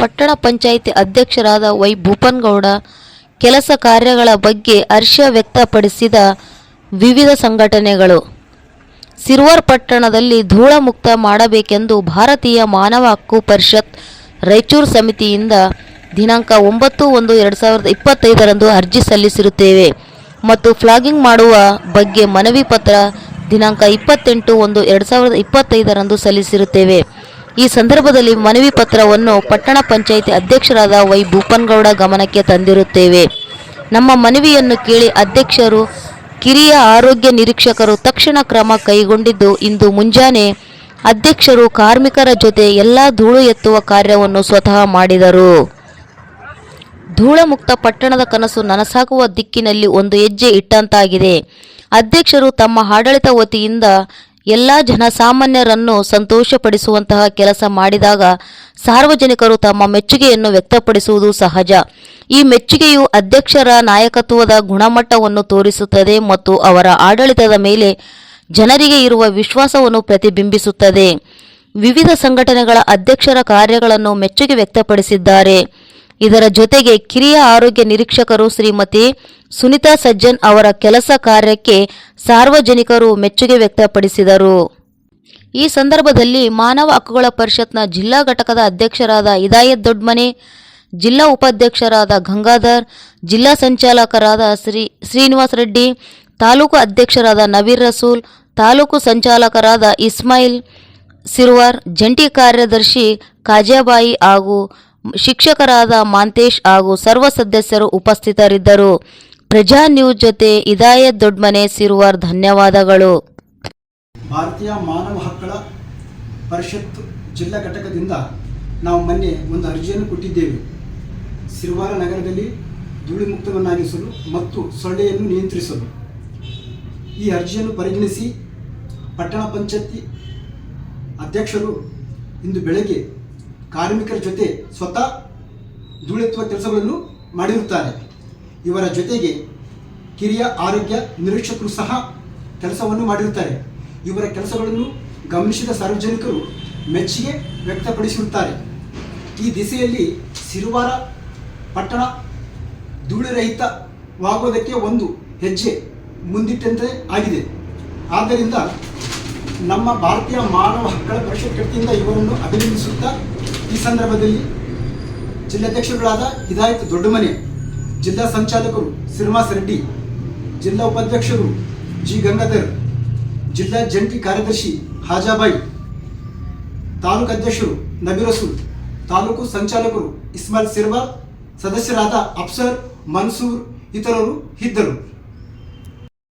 ಪಟ್ಟಣ ಪಂಚಾಯಿತಿ ಅಧ್ಯಕ್ಷರಾದ ವೈ ಭೂಪನ್ಗೌಡ ಕೆಲಸ ಕಾರ್ಯಗಳ ಬಗ್ಗೆ ಹರ್ಷ ವ್ಯಕ್ತಪಡಿಸಿದ ವಿವಿಧ ಸಂಘಟನೆಗಳು. ಸಿರ್ವಾರ್ ಪಟ್ಟಣದಲ್ಲಿ ಧೂಳ ಮುಕ್ತ ಮಾಡಬೇಕೆಂದು ಭಾರತೀಯ ಮಾನವ ಹಕ್ಕು ಪರಿಷತ್ ರಾಯಚೂರು ಸಮಿತಿಯಿಂದ ದಿನಾಂಕ ಒಂಬತ್ತು ಒಂದು ಎರಡು ಸಾವಿರದ ಇಪ್ಪತ್ತೈದರಂದು ಅರ್ಜಿ ಸಲ್ಲಿಸಿರುತ್ತೇವೆ ಮತ್ತು ಫ್ಲಾಗಿಂಗ್ ಮಾಡುವ ಬಗ್ಗೆ ಮನವಿ ಪತ್ರ ದಿನಾಂಕ ಇಪ್ಪತ್ತೆಂಟು ಒಂದು ಎರಡು ಸಾವಿರದ ಇಪ್ಪತ್ತೈದರಂದು ಸಲ್ಲಿಸಿರುತ್ತೇವೆ. ಈ ಸಂದರ್ಭದಲ್ಲಿ ಮನವಿ ಪತ್ರವನ್ನು ಪಟ್ಟಣ ಪಂಚಾಯಿತಿ ಅಧ್ಯಕ್ಷರಾದ ವೈ ಭೂಪನ್ಗೌಡ ಗಮನಕ್ಕೆ ತಂದಿರುತ್ತೇವೆ. ನಮ್ಮ ಮನವಿಯನ್ನು ಕೇಳಿ ಅಧ್ಯಕ್ಷರು, ಕಿರಿಯ ಆರೋಗ್ಯ ನಿರೀಕ್ಷಕರು ತಕ್ಷಣ ಕ್ರಮ ಕೈಗೊಂಡಿದ್ದು ಇಂದು ಮುಂಜಾನೆ ಅಧ್ಯಕ್ಷರು ಕಾರ್ಮಿಕರ ಜೊತೆ ಎಲ್ಲ ಧೂಳು ಎತ್ತುವ ಕಾರ್ಯವನ್ನು ಸ್ವತಃ ಮಾಡಿದರು. ಧೂಳಮುಕ್ತ ಪಟ್ಟಣದ ಕನಸು ನನಸಾಗುವ ದಿಕ್ಕಿನಲ್ಲಿ ಒಂದು ಹೆಜ್ಜೆ ಇಟ್ಟಂತಾಗಿದೆ. ಅಧ್ಯಕ್ಷರು ತಮ್ಮ ಆಡಳಿತ ವತಿಯಿಂದ ಎಲ್ಲ ಜನಸಾಮಾನ್ಯರನ್ನು ಸಂತೋಷಪಡಿಸುವಂತಹ ಕೆಲಸ ಮಾಡಿದಾಗ ಸಾರ್ವಜನಿಕರು ತಮ್ಮ ಮೆಚ್ಚುಗೆಯನ್ನು ವ್ಯಕ್ತಪಡಿಸುವುದು ಸಹಜ. ಈ ಮೆಚ್ಚುಗೆಯು ಅಧ್ಯಕ್ಷರ ನಾಯಕತ್ವದ ಗುಣಮಟ್ಟವನ್ನು ತೋರಿಸುತ್ತದೆ ಮತ್ತು ಅವರ ಆಡಳಿತದ ಮೇಲೆ ಜನರಿಗೆ ಇರುವ ವಿಶ್ವಾಸವನ್ನು ಪ್ರತಿಬಿಂಬಿಸುತ್ತದೆ. ವಿವಿಧ ಸಂಘಟನೆಗಳ ಅಧ್ಯಕ್ಷರ ಕಾರ್ಯಗಳನ್ನು ಮೆಚ್ಚುಗೆ ವ್ಯಕ್ತಪಡಿಸಿದ್ದಾರೆ. ಇದರ ಜೊತೆಗೆ ಕಿರಿಯ ಆರೋಗ್ಯ ನಿರೀಕ್ಷಕರು ಶ್ರೀಮತಿ ಸುನಿತಾ ಸಜ್ಜನ್ ಅವರ ಕೆಲಸ ಕಾರ್ಯಕ್ಕೆ ಸಾರ್ವಜನಿಕರು ಮೆಚ್ಚುಗೆ ವ್ಯಕ್ತಪಡಿಸಿದರು. ಈ ಸಂದರ್ಭದಲ್ಲಿ ಮಾನವ ಹಕ್ಕುಗಳ ಪರಿಷತ್ನ ಜಿಲ್ಲಾ ಘಟಕದ ಅಧ್ಯಕ್ಷರಾದ ಇದಾಯತ್ ದೊಡ್ಮನೆ, ಜಿಲ್ಲಾ ಉಪಾಧ್ಯಕ್ಷರಾದ ಗಂಗಾಧರ್, ಜಿಲ್ಲಾ ಸಂಚಾಲಕರಾದ ಶ್ರೀ ಶ್ರೀನಿವಾಸ್ ರೆಡ್ಡಿ, ತಾಲೂಕು ಅಧ್ಯಕ್ಷರಾದ ನವೀರ್ ರಸೂಲ್, ತಾಲೂಕು ಸಂಚಾಲಕರಾದ ಇಸ್ಮಾಯಿಲ್ ಸಿರ್ವಾರ್, ಜಂಟಿ ಕಾರ್ಯದರ್ಶಿ ಕಾಜಾಬಾಯಿ ಹಾಗೂ ಶಿಕ್ಷಕರಾದ ಮಾಂತೇಶ್ ಹಾಗೂ ಸರ್ವ ಸದಸ್ಯರು ಉಪಸ್ಥಿತರಿದ್ದರು. ಪ್ರಜಾ ನ್ಯೂಸ್ ಜೊತೆ ಇದಾಯತ್ ದೊಡ್ಮನೆ ಸಿರುವಾರ್, ಧನ್ಯವಾದಗಳು. ಭಾರತೀಯ ಮಾನವ ಹಕ್ಕುಗಳ ಪರಿಷತ್ ಜಿಲ್ಲಾ ಘಟಕದಿಂದ ನಾವು ಮೊನ್ನೆ ಒಂದು ಅರ್ಜಿಯನ್ನು ಕೊಟ್ಟಿದ್ದೇವೆ. ಸಿರುವಾರ ನಗರದಲ್ಲಿ ಧೂಳಿ ಮುಕ್ತವನ್ನಾಗಿಸಲು ಮತ್ತು ಸೊಳ್ಳೆಯನ್ನು ನಿಯಂತ್ರಿಸಲು. ಈ ಅರ್ಜಿಯನ್ನು ಪರಿಗಣಿಸಿ ಪಟ್ಟಣ ಪಂಚಾಯತಿ ಅಧ್ಯಕ್ಷರು ಇಂದು ಬೆಳಗ್ಗೆ ಕಾರ್ಮಿಕರ ಜೊತೆ ಸ್ವತಃ ಧೂಳೆತ್ತುವ ಕೆಲಸಗಳನ್ನು ಮಾಡಿರುತ್ತಾರೆ. ಇವರ ಜೊತೆಗೆ ಕಿರಿಯ ಆರೋಗ್ಯ ನಿರೀಕ್ಷಕರು ಸಹ ಕೆಲಸವನ್ನು ಮಾಡಿರುತ್ತಾರೆ. ಇವರ ಕೆಲಸಗಳನ್ನು ಗಮನಿಸಿದ ಸಾರ್ವಜನಿಕರು ಮೆಚ್ಚುಗೆ ವ್ಯಕ್ತಪಡಿಸಿರುತ್ತಾರೆ. ಈ ದಿಸೆಯಲ್ಲಿ ಸಿರುವಾರ ಪಟ್ಟಣ ಧೂಳಿರಹಿತವಾಗುವುದಕ್ಕೆ ಒಂದು ಹೆಜ್ಜೆ ಮುಂದಿಟ್ಟಂತೆ ಆಗಿದೆ. ಆದ್ದರಿಂದ ನಮ್ಮ ಭಾರತೀಯ ಮಾನವ ಹಕ್ಕುಗಳ ಪರಿಷತ್ ಕಟ್ಟಿಯಿಂದ ಇವರನ್ನು ಅಭಿನಂದಿಸುತ್ತಾ ಈ ಸಂದರ್ಭದಲ್ಲಿ ಜಿಲ್ಲಾಧ್ಯಕ್ಷರುಗಳಾದ ಹಿದಾಯತ್ ದೊಡ್ಡಮನೆ, ಜಿಲ್ಲಾ ಸಂಚಾಲಕರು ಶ್ರೀನಿವಾಸ್ ರೆಡ್ಡಿ, ಜಿಲ್ಲಾ ಉಪಾಧ್ಯಕ್ಷರು ಜಿ ಗಂಗಾಧರ್, ಜಿಲ್ಲಾ ಜಂಟಿ ಕಾರ್ಯದರ್ಶಿ ಹಾಜಾಬಾಯಿ, ತಾಲೂಕು ಅಧ್ಯಕ್ಷರು ತಾಲೂಕು ಸಂಚಾಲಕರು ಇಸ್ಮಾಲ್ ಸಿರ್ವಾ, ಸದಸ್ಯರಾದ ಅಫ್ಸರ್, ಮನ್ಸೂರ್, ಇತರರು ಇದ್ದರು.